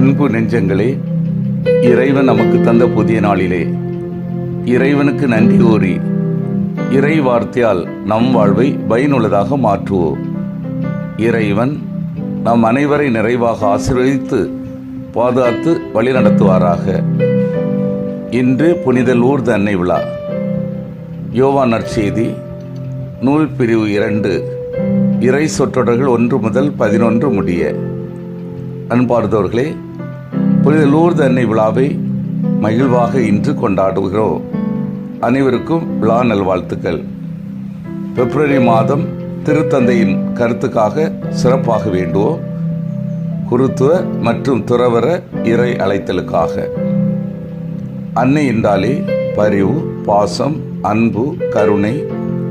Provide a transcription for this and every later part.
அன்பு நெஞ்சங்களே இறைவன் நமக்கு தந்த புதிய நாளிலே. இறைவனுக்கு நன்றி கூறி இறை வார்த்தையால் நம் வாழ்வை பயனுள்ளதாக மாற்றுவோம். இறைவன் நம் அனைவரை நிறைவாக ஆசீர்வதித்து பாதுகாத்து வழிநடத்துவாராக. இன்று புனித லூர்து அன்னை விழா. யோவான் நற்செய்தி நூல் பிரிவு இரண்டு இறை சொற்றொடர்கள் ஒன்று முதல் பதினொன்று முடிய. அன்பார்ந்தவர்களே புனித லூர்து அன்னை விழாவை மகிழ்வாக இன்று கொண்டாடுகிறோம். அனைவருக்கும் விழா நல்வாழ்த்துக்கள். பிப்ரவரி மாதம் திருத்தந்தையின் கருத்துக்காக சிறப்பாக வேண்டுவோம். குருத்துவ மற்றும் துறவர இறை அழைத்தலுக்காக. அன்னை என்றாலே பரிவு பாசம் அன்பு கருணை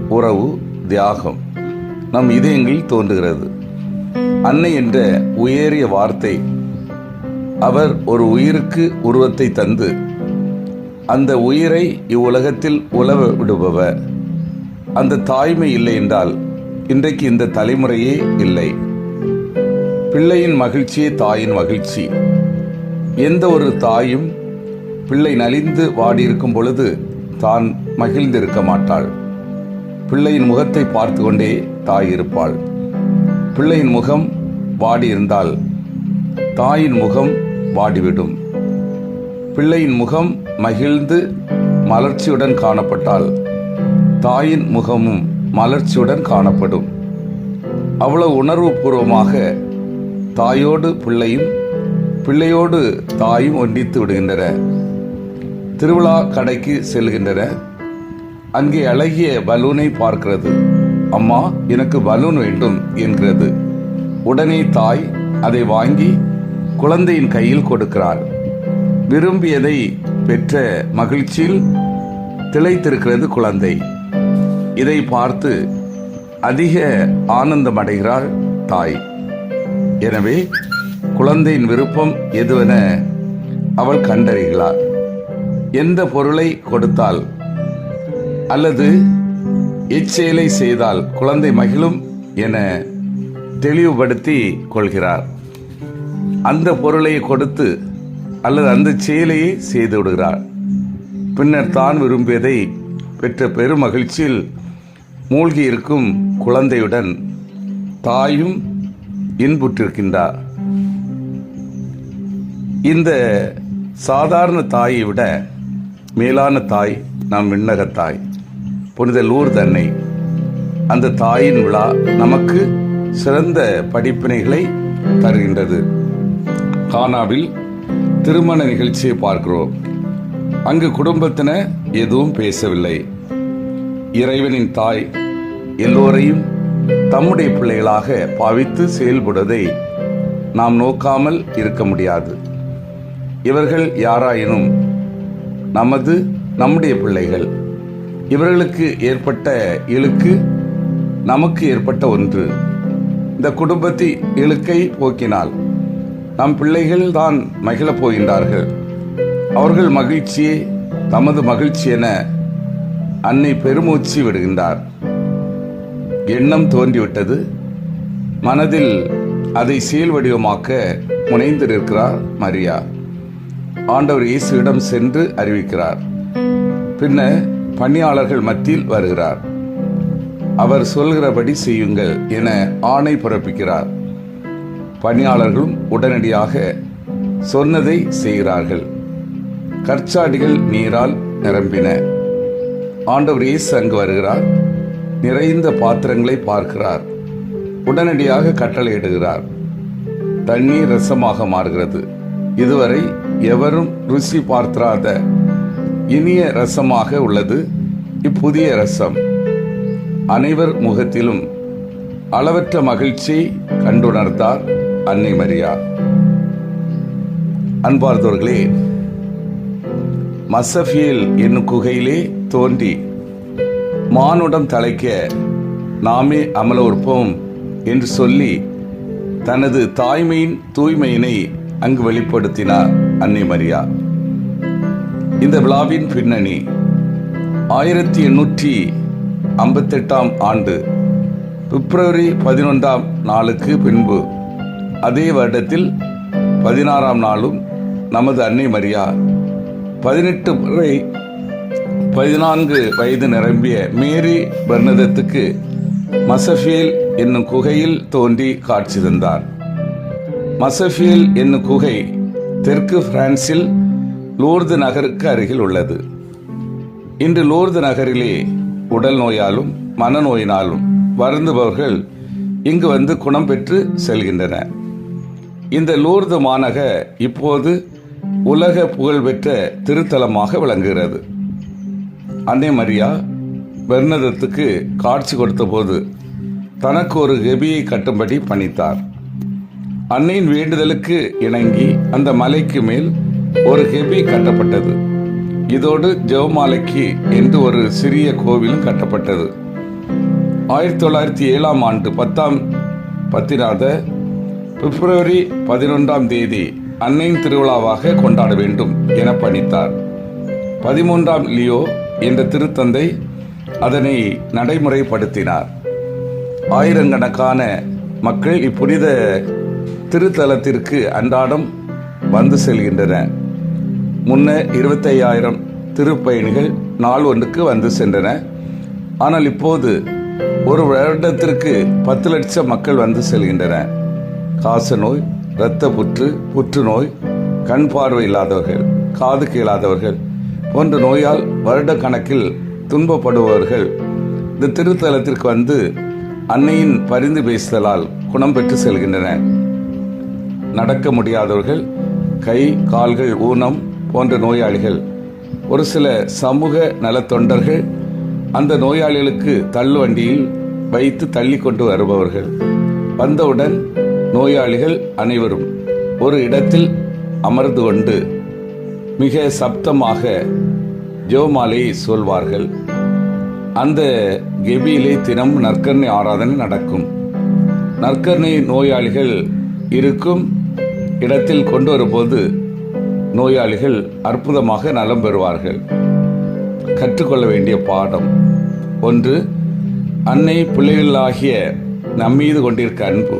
உறவு தியாகம். நம் இதயங்களில் தோன்றுகிறது. அன்னை என்ற உயரிய வார்த்தை அவர் ஒரு உயிருக்கு உருவத்தை தந்து அந்த உயிரை இவ்வுலகத்தில் உலவ விடுபவர். அந்த தாய்மை இல்லை என்றால் இன்றைக்கு இந்த தலைமுறையே இல்லை. பிள்ளையின் மகிழ்ச்சியே தாயின் மகிழ்ச்சி. எந்த ஒரு தாயும் பிள்ளை நலிந்து வாடியிருக்கும் பொழுது தான் மகிழ்ந்திருக்க மாட்டாள். பிள்ளையின் முகத்தை பார்த்து கொண்டே தாய் இருப்பாள். பிள்ளையின் முகம் வாடியிருந்தால் தாயின் முகம் வாடிவிடும். பிள்ளையின் முகம் மகிழ்ந்து மலர்ச்சியுடன் காணப்பட்டால் தாயின் முகமும் மலர்ச்சியுடன் காணப்படும். அவ்வளவு உணர்வுபூர்வமாக தாயோடு பிள்ளையும் பிள்ளையோடு தாயும் ஒன்றித்து விடுகின்றன. திருவிழா கடைக்கு செல்கின்றன. அங்கே அழகிய பலூனை பார்க்கிறது. அம்மா எனக்கு பலூன் வேண்டும் என்கிறது. உடனே தாய் அதை வாங்கி குழந்தையின் கையில் கொடுக்கிறார். விரும்பியதை பெற்ற மகிழ்ச்சியில் திளைத்திருக்கிறது குழந்தை. இதை பார்த்து அதிக ஆனந்தம் அடைகிறாள் தாய். எனவே குழந்தையின் விருப்பம் எதுவென அவள் கண்டறிகிறாள். எந்த பொருளை கொடுத்தால் அல்லது இச்செயலை செய்தால் குழந்தை மகிழும் என தெளிவுபடுத்தி கொள்கிறார். அந்த பொருளை கொடுத்து அல்லது அந்த செயலையே செய்து விடுகிறார் பின்னர் தான் விரும்பியதை பெற்ற பெருமகிழ்ச்சியில் மூழ்கி இருக்கும் குழந்தையுடன் தாயும் இன்புற்றிருக்கின்றார். இந்த சாதாரண தாயை விட மேலான தாய் நம் விண்ணக தாய் புனித லூர் தன்னை. அந்த தாயின் விழா நமக்கு சிறந்த படிப்பினைகளை தருகின்றது. கானாவில் திருமண நிகழ்ச்சியை பார்க்கிறோம். அங்கு குடும்பத்தின எதுவும் பேசவில்லை. இறைவனின் தாய் எல்லோரையும் தம்முடைய பிள்ளைகளாக பாவித்து செயல்படுவதை நாம் நோக்காமல் இருக்க முடியாது. இவர்கள் யாராயினும் நமது நம்முடைய பிள்ளைகள். இவர்களுக்கு ஏற்பட்ட இழுக்கு நமக்கு ஏற்பட்ட ஒன்று. இந்த குடும்பத்தை இழுக்கை போக்கினால் நம் பிள்ளைகள் தான் மகிழப் போகின்றார்கள். அவர்கள் மகிழ்ச்சியே தமது மகிழ்ச்சி என அன்னை பெருமூச்சு விடுகின்றார். எண்ணம் தோன்றிவிட்டது. மனதில் அதை செயல் வடிவமாக்க முனைந்து மரியா. ஆண்டவர் இயேசுவிடம் சென்று அறிவிக்கிறார். பின்னர் பணியாளர்கள் மத்தியில் வருகிறார். அவர் சொல்கிறபடி செய்யுங்கள் என ஆணை பிறப்பிக்கிறார். பணியாளர்களும் உடனடியாக சொன்னதை செய்கிறார்கள். கற்சாடிகள் நீரால் நிரம்பின. ஆண்டவர் இயேசு அங்கு வருகிறார். நிறைந்த பாத்திரங்களை பார்க்கிறார். உடனடியாக கட்டளையிடுகிறார் தண்ணீர் ரசமாக மாறுகிறது. இதுவரை எவரும் ருசி பார்த்திராத இனிய ரசமாக உள்ளது. இப்புதிய ரசம். அனைவர் முகத்திலும் அளவற்ற மகிழ்ச்சியை கண்டுணர்ந்தார். அன்னை மரியா. அன்பார்ந்தவர்களே மசஃபியல் என்னும் குகையிலே தோன்றி மானுடம் தலைக்க நாமே அமல உற்போம் என்று சொல்லி தனது தாய்மையின் தூய்மையினை அங்கு வெளிப்படுத்தினார் அன்னை மரியா. இந்த விழாவின் பின்னணி ஆயிரத்தி எண்ணூற்றி ஐம்பத்தெட்டாம் ஆண்டு பிப்ரவரி பதினொன்றாம் நாளுக்கு பின்பு அதே வருடத்தில் பதினாறாம் நாளும் நமது அன்னை மரியா பதினெட்டு முறை பதினான்கு வயது நிரம்பிய மேரி பெர்னதத்துக்கு மசஃபியல் என்னும் குகையில் தோன்றி காட்சி தந்தார் மசஃபியல் என்னும் குகை தெற்கு பிரான்சில் லூர்து நகருக்கு அருகில் உள்ளது. இன்று லூர்து நகரிலே உடல் நோயாலும் மனநோயினாலும் வருந்துபவர்கள் இங்கு வந்து குணம் பெற்று செல்கின்றனர். இந்த லூர்து மாநக இப்போது உலக புகழ்பெற்ற திருத்தலமாக விளங்குகிறது. அன்னை மரியா பெர்னதத்துக்கு காட்சி கொடுத்தபோது தனக்கு ஒரு கெபியை கட்டும்படி பணித்தார். அன்னையின் வேண்டுதலுக்கு இணங்கி அந்த மலைக்கு மேல் ஒரு கெபி கட்டப்பட்டது. இதோடு ஜெவமாலைக்கு என்று ஒரு சிறிய கோவிலும் கட்டப்பட்டது. ஆயிரத்தி தொள்ளாயிரத்தி ஏழாம் ஆண்டு பத்தாம் பத்திராத பிப்ரவரி பதினொன்றாம் தேதி அன்னையின் திருவிழாவாக கொண்டாட வேண்டும் என பணித்தார். பதிமூன்றாம் லியோ என்ற திருத்தந்தை அதனை நடைமுறைப்படுத்தினார். ஆயிரக்கணக்கான மக்கள் இப்புனித திருத்தலத்திற்கு அன்றாடம் வந்து செல்கின்றனர் முன்ன இருபத்தையாயிரம் திருப்பயணிகள் நாள் ஒன்றுக்கு வந்து சென்றன. ஆனால் இப்போது ஒரு வருடத்திற்கு பத்து லட்சம் மக்கள் வந்து செல்கின்றனர் காசநோய் இரத்த புற்று புற்றுநோய் கண் பார்வை இல்லாதவர்கள் காது கேளாதவர்கள் போன்ற நோயால் வருடக்கணக்கில் துன்பப்படுபவர்கள். இந்த திருத்தலத்திற்கு வந்து அன்னையின் பரிந்து பேசுதலால் குணம் பெற்று செல்கின்றனர் நடக்க முடியாதவர்கள் கை கால்கள் ஊனம் போன்ற நோயாளிகள் ஒரு சில சமூக நலத்தொண்டர்கள் அந்த நோயாளிகளுக்கு தள்ளுவண்டியில் வைத்து தள்ளி கொண்டு வருபவர்கள். வந்தவுடன் நோயாளிகள் அனைவரும் ஒரு இடத்தில் அமர்ந்து கொண்டு மிக சப்தமாக ஜோமாலையை சொல்வார்கள். அந்த கெபியிலே தினம் நற்கர்ணை ஆராதனை நடக்கும். நற்கர்ணை நோயாளிகள் இருக்கும் இடத்தில் கொண்டு வரும்போது நோயாளிகள் அற்புதமாக நலம் பெறுவார்கள். கற்றுக்கொள்ள வேண்டிய பாடம் ஒன்று அன்னை பிள்ளைகளாகிய நம்மீது கொண்டிருக்க அன்பு.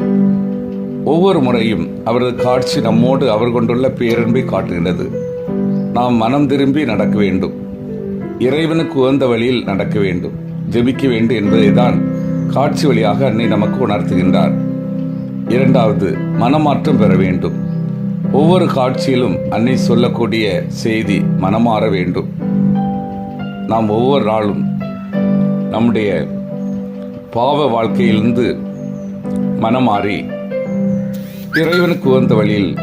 ஒவ்வொரு முறையும் அவரது காட்சி நம்மோடு அவர் கொண்டுள்ள பேரன்பை காட்டுகின்றது. நாம் மனம் திரும்பி நடக்க வேண்டும். இறைவனுக்கு உகந்த வழியில் நடக்க வேண்டும். ஜெபிக்க வேண்டும் என்பதை தான் காட்சி வழியாக அன்னை நமக்கு உணர்த்துகின்றார். இரண்டாவது மனமாற்றம் பெற வேண்டும். ஒவ்வொரு காட்சியிலும் அன்னை சொல்லக்கூடிய செய்தி மனமாற வேண்டும். நாம் ஒவ்வொரு நாளும் நம்முடைய பாவ வாழ்க்கையிலிருந்து மனமாறி இறைவனுக்கு உகந்த வழியில்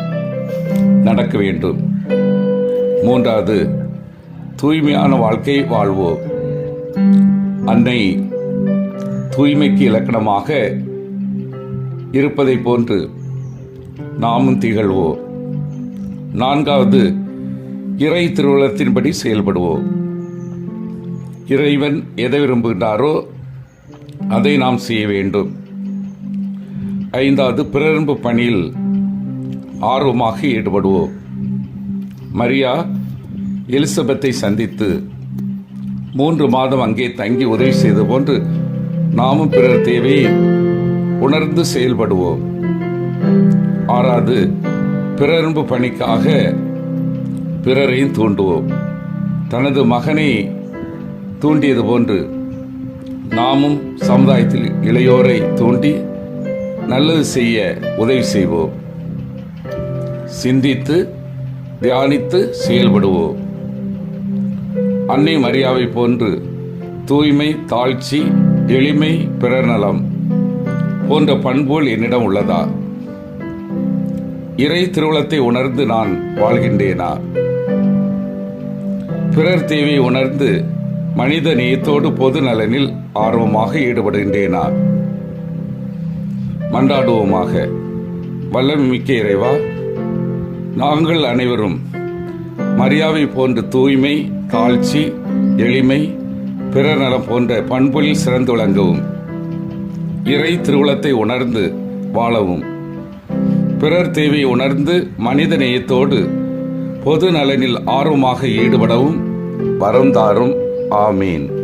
நடக்க வேண்டும். மூன்றாவது தூய்மையான வாழ்க்கை வாழ்வோம். அன்னை தூய்மைக்கு இலக்கணமாக இருப்பதை போன்று நாமும் திகழ்வோம். நான்காவது இறை திருவுளத்தின்படி செயல்படுவோம். இறைவன் எதை விரும்புகின்றாரோ அதை நாம் செய்ய வேண்டும். ஐந்தாவது பிறரும்பு பணியில் ஆர்வமாக ஈடுபடுவோம். மரியா எலிசபெத்தை சந்தித்து மூன்று மாதம் அங்கே தங்கி உதவி செய்த போன்று நாமும் பிறர் தேவையை உணர்ந்து செயல்படுவோம். ஆறாவது பிறரும்பு பணிக்காக பிறரையும் தூண்டுவோம். தனது மகனை தூண்டியது போன்று நாமும் சமுதாயத்தில் இளையோரை தூண்டி நல்லது செய்ய உதவி செய்வோம். சிந்தித்து தியானித்து செயல்படுவோம். அன்னை மரியாவை போன்று தூய்மை தாழ்ச்சி எளிமை பிறர் நலம் போன்ற பண்போல் என்னிடம் உள்ளதா? இறை திருவுளத்தை உணர்ந்து நான் வாழ்கின்றேனா? பிறர் தேவை உணர்ந்து மனித நேயத்தோடு பொது நலனில் ஆர்வமாக ஈடுபடுகின்றேனா? மன்றாடுவோமாக வல்லமிக்க இறைவா நாங்கள் அனைவரும் மரியாதை போன்ற தூய்மை தாழ்ச்சி எளிமை பிறர் நலம் போன்ற பண்புகளில் சிறந்து விளங்கவும் இறை திருவுளத்தை உணர்ந்து வாழவும் பிறர் தேவையை உணர்ந்து மனித நேயத்தோடு பொது நலனில் ஆர்வமாக ஈடுபடவும் வரம் தாரும். ஆமீன்.